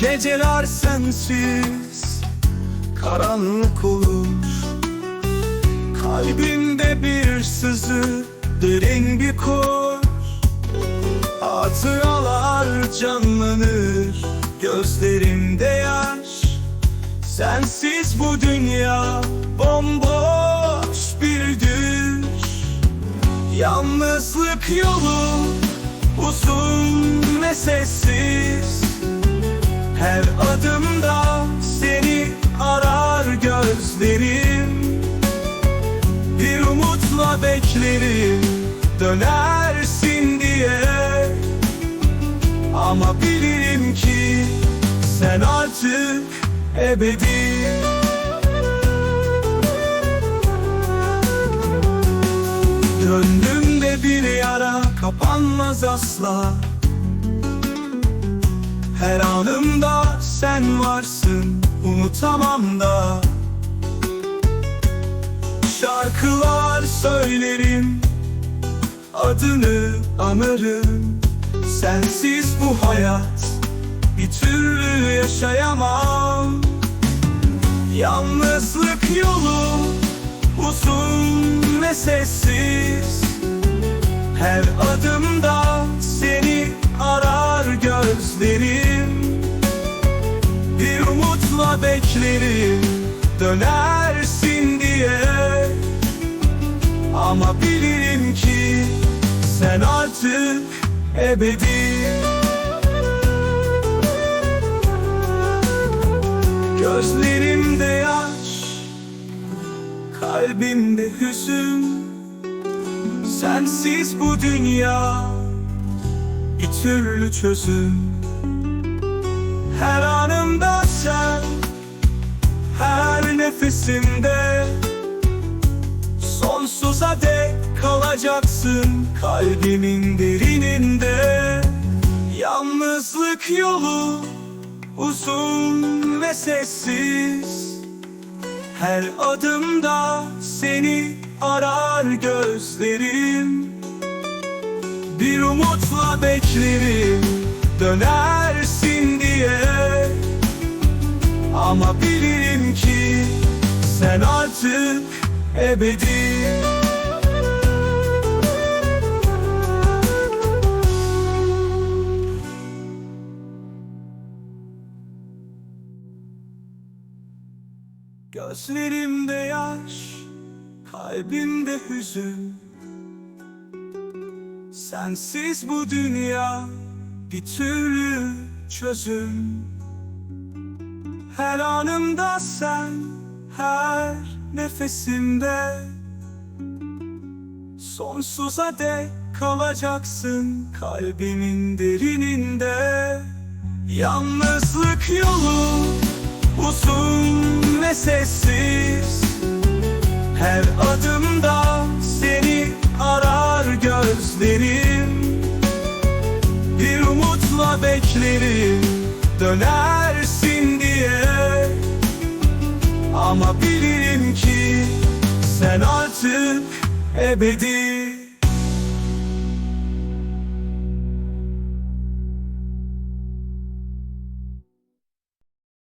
Geceler sensiz Karanlık olur. Kalbimde bir sızı Derin bir kor Hatıralar canlanır Gözlerimde yaş Sensiz bu dünya Bomboş bir düş Yalnızlık yolu Uzun ve sessiz Her adımda seni arar gözlerim. Bir umutla beklerim Dönersin diye. Ama bilirim ki Sen artık ebedi Gönlümde bir yara kapanmaz asla Her anımda sen varsın unutamam da. Şarkılar söylerim adını anarım. Sensiz bu hayat bir türlü yaşayamam. Yalnızlık yolu uzun ve sessiz umutla beklerim dönersin diye. Ama bilirim ki sen artık ebedi. Gözlerimde yaş Kalbimde hüzün. Sensiz bu dünya Bir türlü çözüm. Her anımda sen nefesimde Sonsuza dek kalacaksın Kalbimin derininde. Yalnızlık yolu Uzun ve sessiz. Her adımda seni arar gözlerim. Bir umutla beklerim Dönersin diye. Ama bilirim ki Sen artık ebedi. Gözlerimde yaş, kalbimde hüzün. Sensiz bu dünya bir türlü çözüm. Her anımda sen, her nefesimde Sonsuza dek kalacaksın kalbimin derininde. Yalnızlık yolu uzun ve sessiz. Her adımda seni arar gözlerim. Bir umutla beklerim dönersin Ama bilirim ki sen artık ebedi